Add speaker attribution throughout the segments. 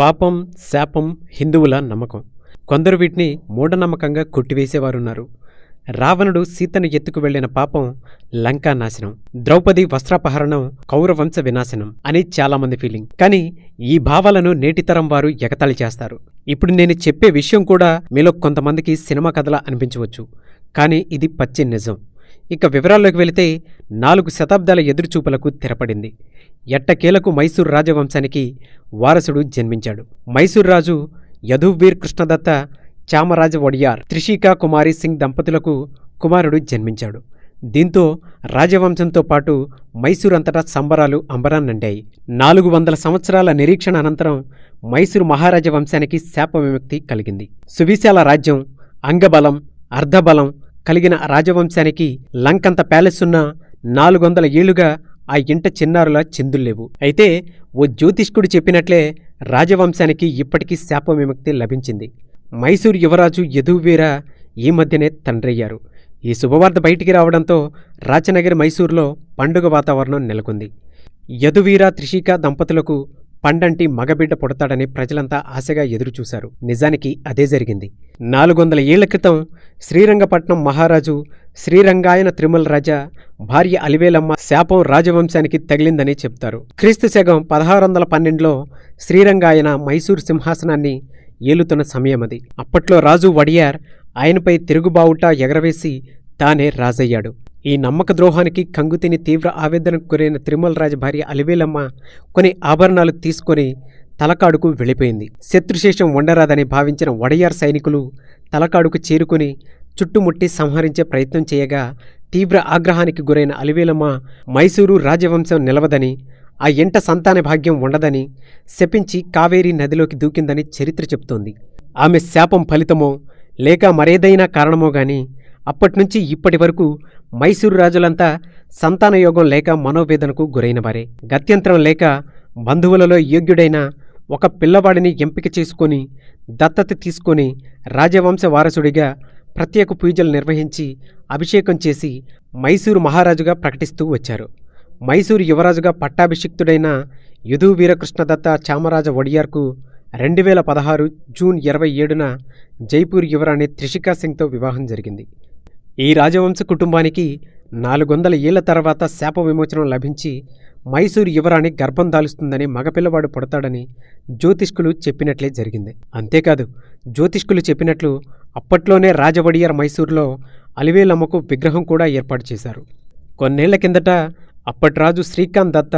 Speaker 1: పాపం శాపం హిందువుల నమ్మకం. కొందరు వీటిని మూఢనమ్మకంగా కొట్టివేసేవారున్నారు. రావణుడు సీతను ఎత్తుకు వెళ్ళిన పాపం లంకా నాశనం. ద్రౌపది వస్త్రాపహరణం కౌరవంశ వినాశనం అని చాలామంది ఫీలింగ్ కానీ ఈ భావాలను నేటితరం వారు ఎగతాళి చేస్తారు. ఇప్పుడు నేను చెప్పే విషయం కూడా మీలో కొంతమందికి సినిమా కథలా అనిపించవచ్చు. కానీ ఇది పచ్చి నిజం. ఇక వివరాల్లోకి వెళితే నాలుగు శతాబ్దాల ఎదురుచూపులకు తెరపడింది. ఎట్టకేలకు మైసూర్ రాజవంశానికి వారసుడు జన్మించాడు. మైసూర్ రాజు యధువీర్ కృష్ణదత్త చామరాజ ఒడియార్ త్రిషికా కుమారి సింగ్ దంపతులకు కుమారుడు జన్మించాడు. దీంతో రాజవంశంతో పాటు మైసూర్ అంతటా సంబరాలు అంబరాన్నంటాయి నాలుగు వందల సంవత్సరాల నిరీక్షణ అనంతరం మైసూరు మహారాజ వంశానికి శాప విముక్తి కలిగింది. సువిశాల రాజ్యం అంగబలం అర్ధబలం కలిగిన రాజవంశానికి లంకంత ప్యాలెస్ ఉన్న నాలుగొందల ఏళ్ళుగా ఆ ఇంట చిన్నారుల చిందుల్లేవు. అయితే ఓ జ్యోతిష్కుడు చెప్పినట్లే రాజవంశానికి ఇప్పటికీ శాప విముక్తి లభించింది. మైసూరు యువరాజు యదువీర ఈ మధ్యనే తండ్రయ్యారు. ఈ శుభవార్త బయటికి రావడంతో రాచనగరి మైసూరులో పండుగ వాతావరణం నెలకొంది. యదువీర త్రిషిక దంపతులకు పండంటి మగబిడ్డ పుడతాడని ప్రజలంతా ఆశగా ఎదురుచూశారు. నిజానికి అదే జరిగింది. నాలుగొందల ఏళ్ళ క్రితం శ్రీరంగపట్నం మహారాజు శ్రీరంగాయన త్రిమల రాజా భార్య అలివేలమ్మ శాపం రాజవంశానికి తగిలిందని చెప్తారు క్రీస్తు శకం పదహారు వందల పన్నెండులో శ్రీరంగాయన మైసూరు సింహాసనాన్ని ఏలుతున్న సమయం అది. అప్పట్లో రాజు వడియార్ ఆయనపై తిరుగుబావుట ఎగరవేసి తానే రాజయ్యాడు. ఈ నమ్మక ద్రోహానికి కంగుతిని తీవ్ర ఆవేదనకు గురైన తిరుమల రాజు భార్య అలివేలమ్మ కొన్ని ఆభరణాలు తీసుకొని తలకాడుకు వెళ్ళిపోయింది. శత్రుశేషం ఉండరాదని భావించిన వడయార్ సైనికులు తలకాడుకు చేరుకుని చుట్టుముట్టి సంహరించే ప్రయత్నం చేయగా తీవ్ర ఆగ్రహానికి గురైన అలివేలమ్మ మైసూరు రాజవంశం నిలవదని ఆ ఎంట సంతాన భాగ్యం ఉండదని శపించి కావేరీ నదిలోకి దూకిందని చరిత్ర చెబుతోంది. ఆమె శాపం ఫలితమో లేక మరేదైనా కారణమో గాని అప్పట్నుంచి ఇప్పటి వరకు మైసూరు రాజులంతా సంతానయోగం లేక మనోవేదనకు గురైనవారే. గత్యంతరం లేక బంధువులలో యోగ్యుడైన ఒక పిల్లవాడిని ఎంపిక చేసుకొని దత్తత తీసుకొని రాజవంశ వారసుడిగా ప్రత్యేక పూజలు నిర్వహించి అభిషేకం చేసి మైసూరు మహారాజుగా ప్రకటిస్తూ వచ్చారు. మైసూరు యువరాజుగా పట్టాభిషిక్తుడైన యదు వీరకృష్ణదత్త చామరాజ ఒడియార్కు రెండు వేల పదహారు జూన్ ఇరవై ఏడున జైపూర్ యువరాణి త్రిషికా సింగ్తో వివాహం జరిగింది. ఈ రాజవంశ కుటుంబానికి నాలుగొందల ఏళ్ళ తర్వాత శాప విమోచనం లభించి మైసూరు యువరాణి గర్భం దాలుస్తుందని మగపిల్లవాడు పుడతాడని జ్యోతిష్కులు చెప్పినట్లే జరిగింది. అంతేకాదు జ్యోతిష్కులు చెప్పినట్లు అప్పట్లోనే రాజవడియర్ మైసూరులో అలివేలమ్మకు విగ్రహం కూడా ఏర్పాటు చేశారు. కొన్నేళ్ళ కిందట అప్పటి రాజు శ్రీకాంత్ దత్త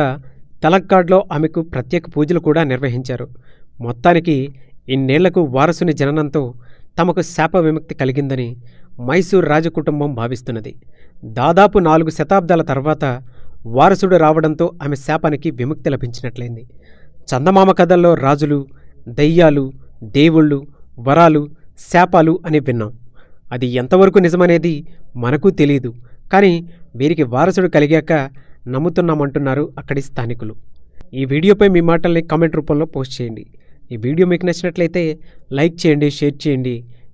Speaker 1: తలక్కాడ్లో ఆమెకు ప్రత్యేక పూజలు కూడా నిర్వహించారు. మొత్తానికి ఇన్నేళ్ళకు వారసుని జననంతో తమకు శాప విముక్తి కలిగిందని మైసూర్ రాజకుటుంబం భావిస్తున్నది. దాదాపు నాలుగు శతాబ్దాల తర్వాత వారసుడు రావడంతో ఆమె శాపానికి విముక్తి లభించినట్లయింది. చందమామ కథల్లో రాజులు దయ్యాలు దేవుళ్ళు వరాలు శాపాలు అని విన్నాం. అది ఎంతవరకు నిజమనేది మనకు తెలియదు కానీ వీరికి వారసుడు కలిగాక నమ్ముతున్నామంటున్నారు అక్కడి స్థానికులు. ఈ వీడియోపై మీ మాటల్ని కామెంట్ రూపంలో పోస్ట్ చేయండి. ఈ వీడియో మీకు నచ్చినట్లయితే లైక్ చేయండి షేర్ చేయండి.